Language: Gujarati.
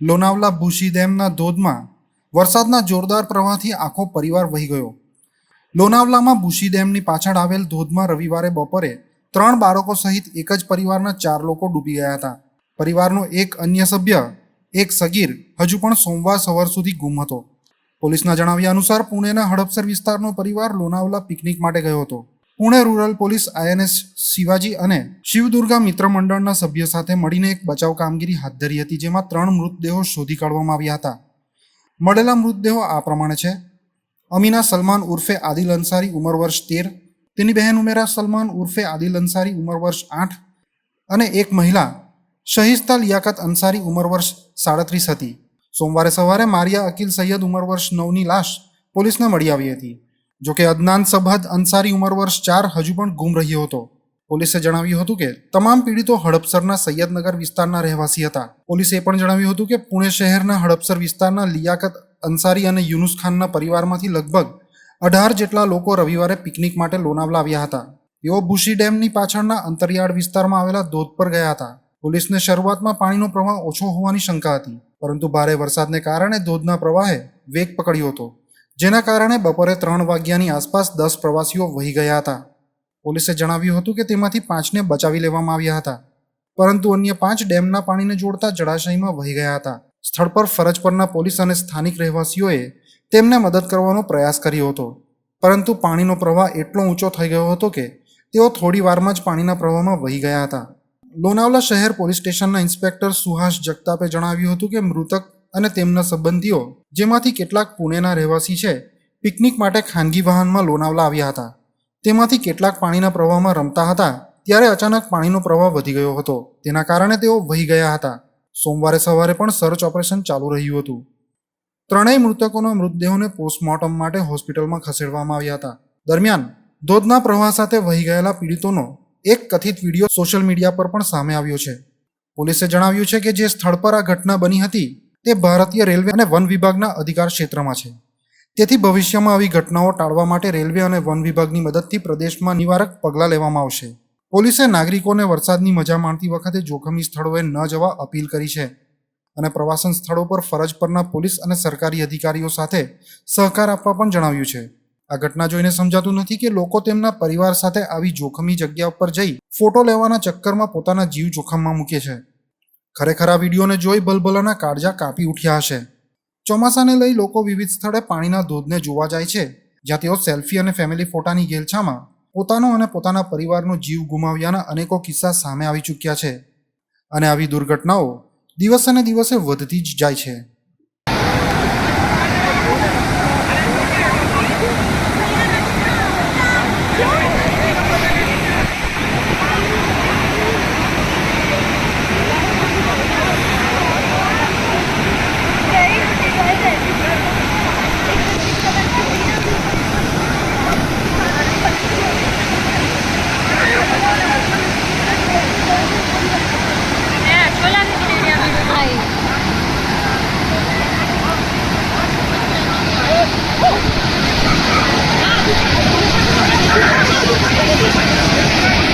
લોનાવલા ભૂસી ડેમના ધોધમાં વરસાદના જોરદાર પ્રવાહથી આખો પરિવાર વહી ગયો. લોનાવલામાં ભૂસી ડેમની પાછળ આવેલ ધોધમાં રવિવારે બપોરે ત્રણ બાળકો સહિત એક જ પરિવારના ચાર લોકો ડૂબી ગયા હતા. પરિવારનો એક અન્ય સભ્ય, એક સગીર, હજુ પણ સોમવાર સવાર સુધી ગુમ હતો. પોલીસના જણાવ્યા અનુસાર પુણેના હડપસર વિસ્તારનો પરિવાર લોનાવલા પિકનિક માટે ગયો હતો. Pune rural police INS Shivaji અને શિવદુર્ગા મિત્ર મંડળના સભ્ય સાથે મળીને એક બચાવ કામગીરી હાથ ધરી હતી, જેમાં ત્રણ મૃતદેહો શોધી કાઢવામાં આવ્યા હતા. મળેલા મૃતદેહો આ પ્રમાણે છે. અમીના સલમાન ઉર્ફે આદિલ અંસારી ઉંમર વર્ષ તેર, તેની બહેન ઉમેરા સલમાન ઉર્ફે આદિલ અંસારી ઉંમર વર્ષ આઠ અને એક મહિલા શહિસ્તા લિયાકત અંસારી ઉંમર વર્ષ સાડત્રીસ હતી. સોમવારે સવારે મારિયા અકીલ સૈયદ ઉંમર વર્ષ નવની લાશ પોલીસને મળી આવી હતી. જોકે અદનાન સબહદ અંસારી ઉંમર વર્ષ ચાર હજુ પણ ગુમ રહ્યો હતો. પોલીસે જણાવ્યું હતું કે, તમામ પીડિતો હડપસરના સૈયદનગર વિસ્તારના રહેવાસી હતા. પોલીસે એ પણ જણાવ્યું હતું કે, પુણે શહેરના હડપસર વિસ્તારના લિયાકત અંસારી અને યુનુસ ખાનના પરિવારમાંથી લગભગ અઢાર જેટલા લોકો રવિવારે પિકનિક માટે લોનાવલા આવ્યા હતા. તેઓ બુશી ડેમની પાછળના અંતરિયાળ વિસ્તારમાં આવેલા ધોધ પર ગયા હતા. પોલીસને શરૂઆતમાં પાણીનો પ્રવાહ ઓછો હોવાની શંકા હતી, પરંતુ ભારે વરસાદને કારણે ધોધના પ્રવાહે વેગ પકડ્યો હતો. જેના કારણે બપોરે ત્રણ વાગ્યાની આસપાસ દસ પ્રવાસીઓ વહી ગયા હતા. પોલીસે જણાવ્યું હતું કે તેમાંથી પાંચને બચાવી લેવામાં આવ્યા હતા. પરંતુ અન્ય પાંચ ડેમના પાણીને જોડતા જળાશયમાં વહી ગયા હતા. સ્થળ પર ફરજ પરના પોલીસ અને સ્થાનિક રહેવાસીઓએ તેમને મદદ કરવાનો પ્રયાસ કર્યો હતો. પરંતુ પાણીનો પ્રવાહ એટલો ઊંચો થઈ ગયો હતો કે તેઓ થોડી વારમાં જ પાણીના પ્રવાહમાં વહી ગયા હતા. લોનાવલા શહેર પોલીસ સ્ટેશનના ઇન્સ્પેક્ટર સુહાસ જગતાપે જણાવ્યું હતું કે મૃતક અને તેમના સંબંધીઓ, જેમાંથી કેટલાક પુણેના રહેવાસી છે, પિકનિક માટે ખાનગી વાહનમાં લોનાવલા આવ્યા હતા. તેમાંથી કેટલાક પાણીના પ્રવાહમાં રમતા હતા, ત્યારે અચાનક પાણીનો પ્રવાહ વધી ગયો હતો. તેના કારણે તેઓ વહી ગયા હતા. સોમવારે સવારે પણ સર્ચ ઓપરેશન ચાલુ રહ્યું હતું. ત્રણેય મૃતકોના મૃતદેહોને પોસ્ટમોર્ટમ માટે હોસ્પિટલમાં ખસેડવામાં આવ્યા હતા. દરમિયાન, ધોધના પ્રવાહ સાથે વહી ગયેલા પીડિતોનો એક કથિત વીડિયો સોશિયલ મીડિયા પર પણ સામે આવ્યો છે. પોલીસે જણાવ્યું છે કે જે સ્થળ પર આ ઘટના બની હતી તે ભારતીય રેલવે અને વન વિભાગના અધિકાર ક્ષેત્રમાં છે. તેથી ભવિષ્યમાં આવી ઘટનાઓ ટાળવા માટે રેલવે અને વન વિભાગની મદદથી પ્રદેશમાં નિવારક પગલાં લેવામાં આવશે. પોલીસે નાગરિકોને વરસાદની મજા માણતી વખતે જોખમી સ્થળોએ ન જવા અપીલ કરી છે અને પ્રવાસન સ્થળો પર ફરજ પરના પોલીસ અને સરકારી અધિકારીઓ સાથે સહકાર આપવા પણ જણાવ્યું છે. આ ઘટના જોઈને સમજાતું નથી કે લોકો તેમના પરિવાર સાથે આવી જોખમી જગ્યા પર જઈ ફોટો લેવાના ચક્કરમાં પોતાના જીવ જોખમમાં મૂકે છે. ખરેખર આ વિડીયોને જોઈ બલબલાના કાળજા કાપી ઉઠ્યા હશે. ચોમાસાને લઈ લોકો વિવિધ સ્થળે પાણીના ધોધને જોવા જાય છે, જ્યાં તેઓ સેલ્ફી અને ફેમિલી ફોટાની ગેલછામાં પોતાનો અને પોતાના પરિવારનો જીવ ગુમાવ્યાના અનેકો કિસ્સા સામે આવી ચૂક્યા છે. અને આવી દુર્ઘટનાઓ દિવસે ને દિવસે વધતી જ જાય છે. Thank you.